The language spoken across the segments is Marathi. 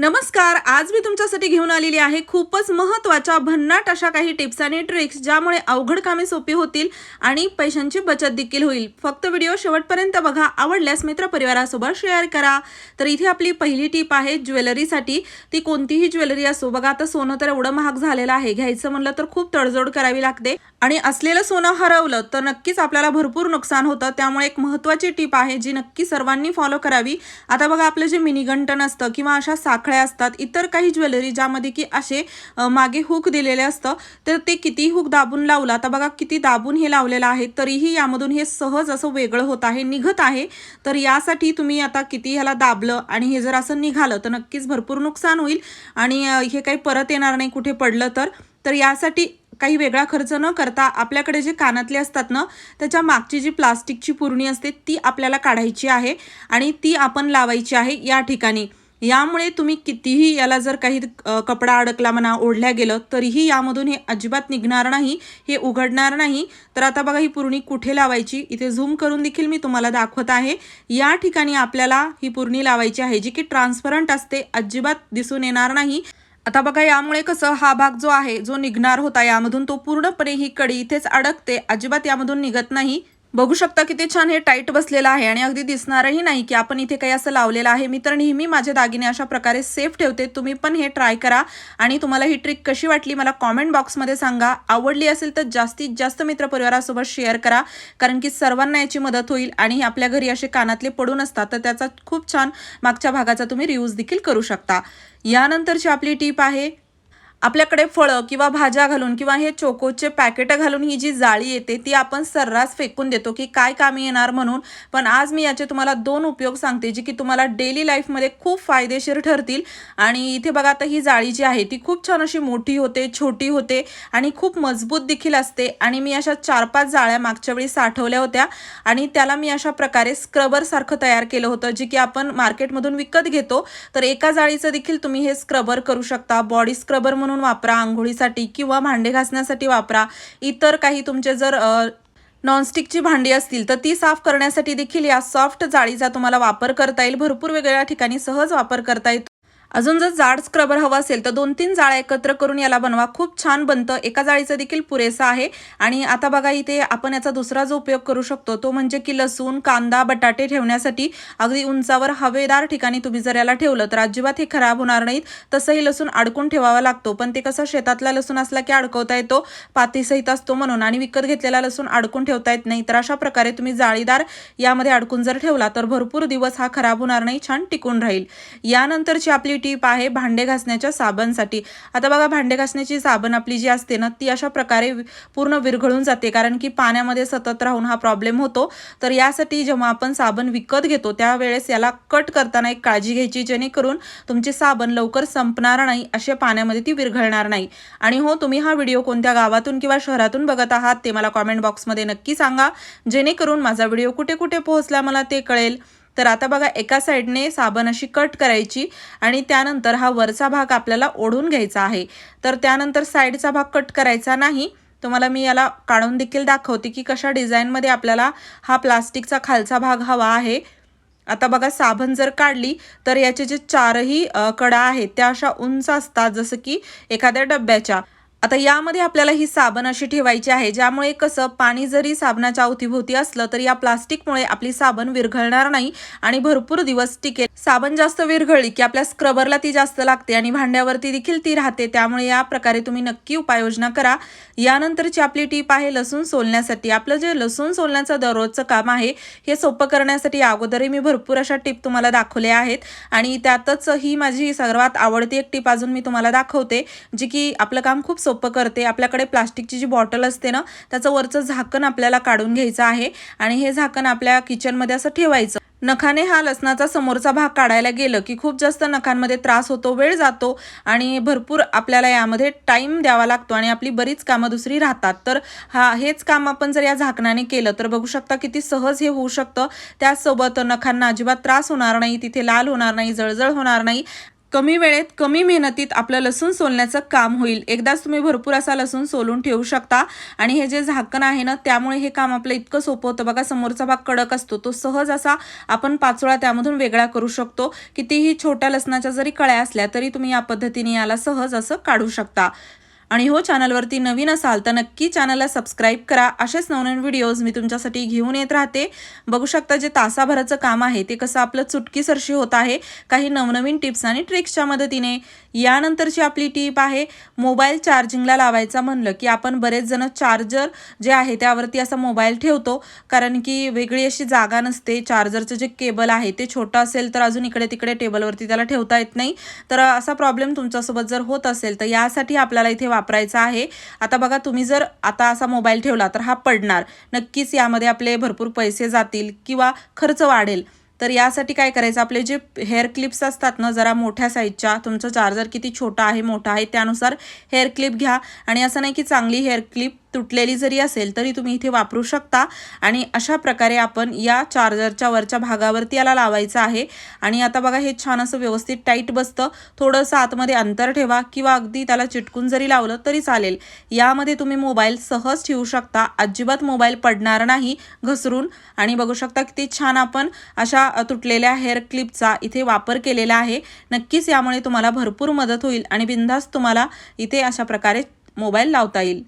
नमस्कार आज मी तुमच्यासाठी घेऊन आलेली आहे खूपच महत्त्वाच्या भन्नाट अशा काही टिप्स आणि ट्रिक्स ज्यामुळे अवघड कामे सोपी होतील आणि पैशांची बचत देखील होईल. फक्त व्हिडिओ शेवटपर्यंत बघा आवडल्यास मित्रपरिवारासोबत शेअर करा. तर इथे आपली पहिली टीप आहे ज्वेलरीसाठी. ती कोणतीही ज्वेलरी असो बघा आता सोनं तर एवढं महाग झालेलं आहे. घ्यायचं म्हणलं तर खूप तडजोड करावी लागते. आणि असलेलं सोनं हरवलं तर नक्कीच आपल्याला भरपूर नुकसान होतं. त्यामुळे एक महत्त्वाची टीप आहे जी नक्की सर्वांनी फॉलो करावी. आता बघा आपलं जे मिनीगंटन असतं किंवा अशा साखर साखळ्या असतात इतर काही ज्वेलरी ज्यामध्ये की असे मागे हुक दिलेले असतं तर ते किती हुक दाबून लावलं आता बघा किती दाबून हे लावलेलं आहे तरीही यामधून हे सहज असं वेगळं होत आहे निघत आहे. तर यासाठी तुम्ही आता किती ह्याला दाबलं आणि हे जर असं निघालं तर नक्कीच भरपूर नुकसान होईल. आणि हे काही परत येणार नाही कुठे पडलं तर. तर यासाठी काही वेगळा खर्च न करता आपल्याकडे जे कानातले असतात ना त्याच्या मागची जी प्लास्टिकची पुरणी असते ती आपल्याला काढायची आहे आणि ती आपण लावायची आहे या ठिकाणी. यामुळे तुम्ही कितीही याला जर काही कपडा अडकला म्हणा ओढल्या गेलं तरीही यामधून हे अजिबात निघणार नाही हे उघडणार नाही. तर आता बघा ही पुरणी कुठे लावायची? इथे झूम करून देखील मी तुम्हाला दाखवत आहे. या ठिकाणी आपल्याला ही पुरणी लावायची आहे जी की ट्रान्सपरंट असते अजिबात दिसून येणार नाही. आता बघा यामुळे कसं हा भाग जो आहे जो निघणार होता यामधून तो पूर्णपणे ही कडी इथेच अडकते अजिबात यामधून निघत नाही. बघू शकता किती छान हे टाईट बसलेलं आहे आणि अगदी दिसणारही नाही की आपण इथे काही असं लावलेलं आहे. मी तर नेहमी माझे दागिने अशा प्रकारे सेफ ठेवते. तुम्ही पण हे ट्राय करा आणि तुम्हाला ही ट्रिक कशी वाटली मला कॉमेंट बॉक्समध्ये सांगा. आवडली असेल तर जास्तीत जास्त मित्रपरिवारासोबत शेअर करा कारण की सर्वांना याची मदत होईल आणि आपल्या घरी असे कानातले पडून असतात तर त्याचा खूप छान मागच्या भागाचा तुम्ही रियूज देखील करू शकता. यानंतरची आपली टीप आहे आपल्याकडे फळं किंवा भाज्या घालून किंवा हे चोकोचे पॅकेटं घालून ही जी जाळी येते ती आपण सर्रास फेकून देतो की काय कामी येणार म्हणून. पण आज मी याचे तुम्हाला दोन उपयोग सांगते जी की तुम्हाला डेली लाईफमध्ये खूप फायदेशीर ठरतील. आणि इथे बघा आता ही जाळी जी आहे ती खूप छान अशी मोठी होते छोटी होते आणि खूप मजबूत देखील असते. आणि मी अशा चार पाच जाळ्या मागच्या वेळी साठवल्या होत्या. आणि त्याला मी अशा प्रकारे स्क्रबरसारखं तयार केलं होतं जे की आपण मार्केटमधून विकत घेतो. तर एका जाळीचं देखील तुम्ही हे स्क्रबर करू शकता बॉडी स्क्रबर म्हणून वापरा आंघोळीसाठी किंवा भांडे घासण्यासाठी वापरा. इतर काही तुमचे जर नॉनस्टिकची भांडी असतील तर ती साफ करण्यासाठी देखील या सॉफ्ट जाळीचा तुम्हाला वापर करता येईल. भरपूर वेगवेगळ्या ठिकाणी सहज वापर करता येतो. अजून जर जाड स्क्रबर हवा असेल तर दोन तीन जाळ्या एकत्र करून याला बनवा. खूप छान बनतं. एका जाळीचं देखील पुरेसा आहे. आणि आता बघा इथे आपण याचा दुसरा जो उपयोग करू शकतो तो म्हणजे की लसूण कांदा बटाटे ठेवण्यासाठी अगदी उंचावर हवेदार ठिकाणी तुम्ही जर याला ठेवलं तर अजिबात हे खराब होणार नाहीत. तसंही लसूण अडकून ठेवावा लागतो. पण ते कसं शेतातला लसूण असला की अडकवता येतो पातीसहित असतो म्हणून. आणि विकत घेतलेला लसूण अडकून ठेवता येत नाही. तर अशा प्रकारे तुम्ही जाळीदार यामध्ये अडकून जर ठेवला तर भरपूर दिवस हा खराब होणार नाही छान टिकून राहील. यानंतरची आपली टीप आहे भांडे घासण्याच्या साबणसाठी. आता बघा भांडे घासण्याची साबण आपली जी असते ना ती अशा प्रकारे पूर्ण विरघळून जाते. कारण की पाण्यामध्ये सतत राहून हा प्रॉब्लेम होतो. तर यासाठी जेव्हा आपण साबण विकत घेतो त्यावेळेस याला कट करताना एक काळजी घ्यायची जेणेकरून तुमची साबण लवकर संपणार नाही अशा पाण्यामध्ये ती विरघळणार नाही. आणि हो तुम्ही हा व्हिडिओ कोणत्या गावातून किंवा शहरातून बघत आहात ते मला कॉमेंट बॉक्समध्ये नक्की सांगा. जेणेकरून माझा व्हिडिओ कुठे कुठे पोहोचला मला ते कळेल. तर आता बघा एका साईडने साबण अशी कट करायची आणि त्यानंतर हा वरचा भाग आपल्याला ओढून घ्यायचा आहे. तर त्यानंतर साईडचा भाग कट करायचा नाही. तुम्हाला मी याला काढून देखील दाखवते की कशा डिझाईनमध्ये आपल्याला हा प्लास्टिकचा खालचा भाग हवा आहे. आता बघा साबण जर काढली तर याचे जे चारही कडा आहेत त्या अशा उंच असतात जसं की एखाद्या डब्याच्या. आता यामध्ये आपल्याला ही साबण अशी ठेवायची आहे ज्यामुळे कसं पाणी जरी साबणाच्या अवतीभोवती असलं तरी या प्लास्टिकमुळे आपली साबण विरघळणार नाही आणि भरपूर दिवस टिकेल. साबण जास्त विरघळली की आपल्या स्क्रबरला ती जास्त लागते आणि भांड्यावरती देखील ती राहते. त्यामुळे या प्रकारे तुम्ही नक्की उपाययोजना करा. यानंतरची आपली टीप आहे लसूण सोलण्यासाठी. आपलं जे लसूण सोलण्याचं दररोजचं काम आहे हे सोपं करण्यासाठी अगोदरही मी भरपूर अशा टीप तुम्हाला दाखवल्या आहेत. आणि त्यातच ही माझी सर्वात आवडती एक टिप अजून मी तुम्हाला दाखवते जी की आपलं काम खूप सोपं करते. आपल्याकडे प्लास्टिकची जी बॉटल असते ना त्याचं वरचं झाकण आपल्याला काढून घ्यायचं आहे आणि हे झाकण आपल्या किचनमध्ये असं ठेवायचं. नखाने हा लसणाचा समोरचा भाग काढायला गेलं की खूप जास्त नखांमध्ये त्रास होतो वेळ जातो आणि भरपूर आपल्याला यामध्ये टाईम द्यावा लागतो आणि आपली बरीच कामं दुसरी राहतात. तर हा हेच काम आपण जर या झाकणाने केलं तर बघू शकता किती सहज हे होऊ शकतं. त्याचसोबत नखांना अजिबात त्रास होणार नाही तिथे लाल होणार नाही जळजळ होणार नाही कमी वेळेत कमी मेहनतीत आपलं लसूण सोलण्याचं काम होईल. एकदाच तुम्ही भरपूर असा लसूण सोलून ठेवू शकता. आणि हे जे झाकण आहे ना त्यामुळे हे काम आपलं इतकं सोपं होतं. बघा समोरचा भाग कडक असतो. तो सहज असा आपण पाचोळा त्यामधून वेगळा करू शकतो. कितीही छोट्या लसणाच्या जरी कळ्या असल्या तरी तुम्ही या पद्धतीने याला सहज असं काढू शकता. आणि हो चॅनलवरती नवीन असाल तर नक्की चॅनलला सबस्क्राईब करा. असेच नवनवीन व्हिडिओज मी तुमच्यासाठी घेऊन येत राहते. बघू शकता जे तासाभराचं काम आहे ते कसं आपलं चुटकीसरशी होत आहे काही नवनवीन टिप्स आणि ट्रिक्सच्या मदतीने. यानंतरची आपली टीप आहे मोबाईल चार्जिंगला लावायचा म्हणलं की आपण बरेच जण चार्जर जे आहे त्यावरती असा मोबाईल ठेवतो. कारण की वेगळी अशी जागा नसते चार्जरचं जे केबल आहे ते छोटं असेल तर अजून इकडे तिकडे टेबलवरती त्याला ठेवता येत नाही. तर असा प्रॉब्लेम तुमच्यासोबत जर होत असेल तर यासाठी आपल्याला इथे वापरायचा आहे. आता बघा तुम्ही जर आता असा मोबाईल ठेवला तर हा पडणार. नक्कीच यामध्ये आपले भरपूर पैसे जातील किंवा खर्च वाढेल. तर यासाठी काय करायचं? आपले जे हेअर क्लिप्स असतात ना जरा मोठ्या साईजच्या तुमचं चार्जर किती छोटा आहे मोठा आहे त्यानुसार हेअर क्लिप घ्या. आणि असं नाही की चांगली हेअर क्लिप तुटलेली जरी असेल तरी तुम्ही इथे वापरू शकता. आणि अशा प्रकारे आपण या चार्जरच्या वरच्या भागावरती याला लावायचं आहे. आणि आता बघा हे छान असं व्यवस्थित टाईट बसतं. थोडंसं आतमध्ये अंतर ठेवा किंवा अगदी त्याला चिटकून जरी लावलं तरी चालेल. यामध्ये तुम्ही मोबाईल सहज ठेवू शकता. अजिबात मोबाईल पडणार नाही घसरून. आणि बघू शकता किती छान आपण अशा तुटलेल्या हेअर क्लिपचा इथे वापर केलेला आहे. नक्कीच यामुळे तुम्हाला भरपूर मदत होईल आणि बिंदास तुम्हाला इथे अशा प्रकारे मोबाईल लावता येईल.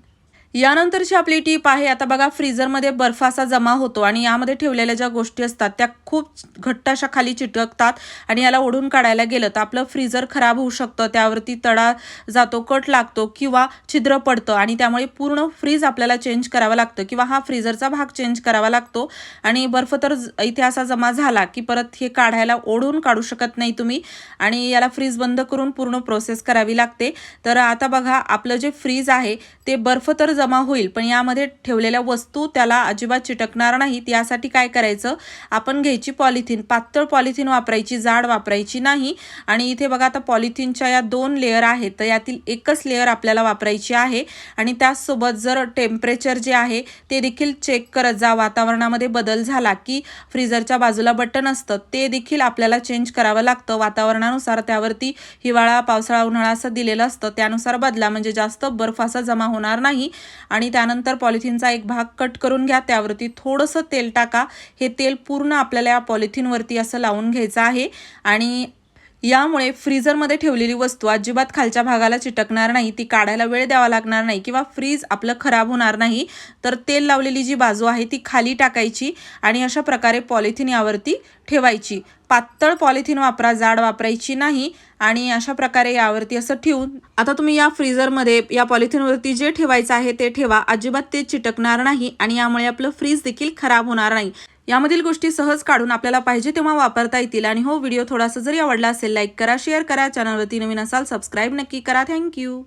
यानंतरची आपली टीप आहे आता बघा फ्रीजरमध्ये बर्फाचा जमा होतो आणि यामध्ये ठेवलेल्या ज्या गोष्टी असतात त्या खूप घट्ट अशा खाली चिटकतात आणि याला ओढून काढायला गेलं तर आपलं फ्रीजर खराब होऊ शकतं त्यावरती तडा जातो कट लागतो किंवा छिद्र पडतं आणि त्यामुळे पूर्ण फ्रीज आपल्याला चेंज करावं लागतं किंवा हा फ्रीजरचा भाग चेंज करावा लागतो आणि बर्फ तर इथे असा जमा झाला की परत हे काढायला ओढून काढू शकत नाही तुम्ही आणि याला फ्रीज बंद करून पूर्ण प्रोसेस करावी लागते. तर आता बघा आपलं जे फ्रीज आहे ते बर्फ तर जमा होईल पण यामध्ये ठेवलेल्या वस्तू त्याला अजिबात चिटकणार नाहीत. यासाठी काय करायचं? आपण घ्यायची पॉलिथिन. पातळ पॉलिथिन वापरायची जाड वापरायची नाही. आणि इथे बघा आता पॉलिथिनच्या या दोन लेअर आहेत तर यातील एकच लेअर आपल्याला वापरायची आहे. आणि त्याचसोबत जर टेम्परेचर जे आहे ते देखील चेक करत जा. वातावरणामध्ये बदल झाला की फ्रीजरच्या बाजूला बटन असतं ते देखील आपल्याला चेंज करावं लागतं. वातावरणानुसार त्यावरती हिवाळा पावसाळा उन्हाळा असं दिलेलं असतं. त्यानुसार बदला. म्हणजे जास्त बर्फ असा जमा होणार नाही. आणि त्यानंतर पॉलिथिनचा एक भाग कट करून घ्या त्यावरती थोडंसं तेल टाका. हे तेल पूर्ण आपल्याला या पॉलिथिनवरती असं लावून घ्यायचं आहे. आणि यामुळे फ्रीजरमध्ये ठेवलेली वस्तू अजिबात खालच्या भागाला चिटकणार नाही ती काढायला वेळ द्यावा लागणार नाही किंवा फ्रीज आपलं खराब होणार नाही तर तेल लावलेली जी बाजू आहे ती खाली टाकायची आणि अशा प्रकारे पॉलिथिन यावरती ठेवायची. पातळ पॉलिथिन वापरा जाड वापरायची नाही आणि अशा प्रकारे यावरती असं ठेवून आता तुम्ही या फ्रीजरमध्ये या पॉलिथिनवरती जे ठेवायचं आहे ते ठेवा अजिबात ते चिटकणार नाही आणि यामुळे आपलं फ्रीज देखील खराब होणार नाही. यामधील गोष्टी सहज काढून आपल्याला पाहिजे तेव्हा वापरता येतील. आणि हो व्हिडिओ थोडासा जरी आवडला असेल लाईक करा शेअर करा. चॅनलवरती नवीन असाल सबस्क्राईब नक्की करा. थँक्यू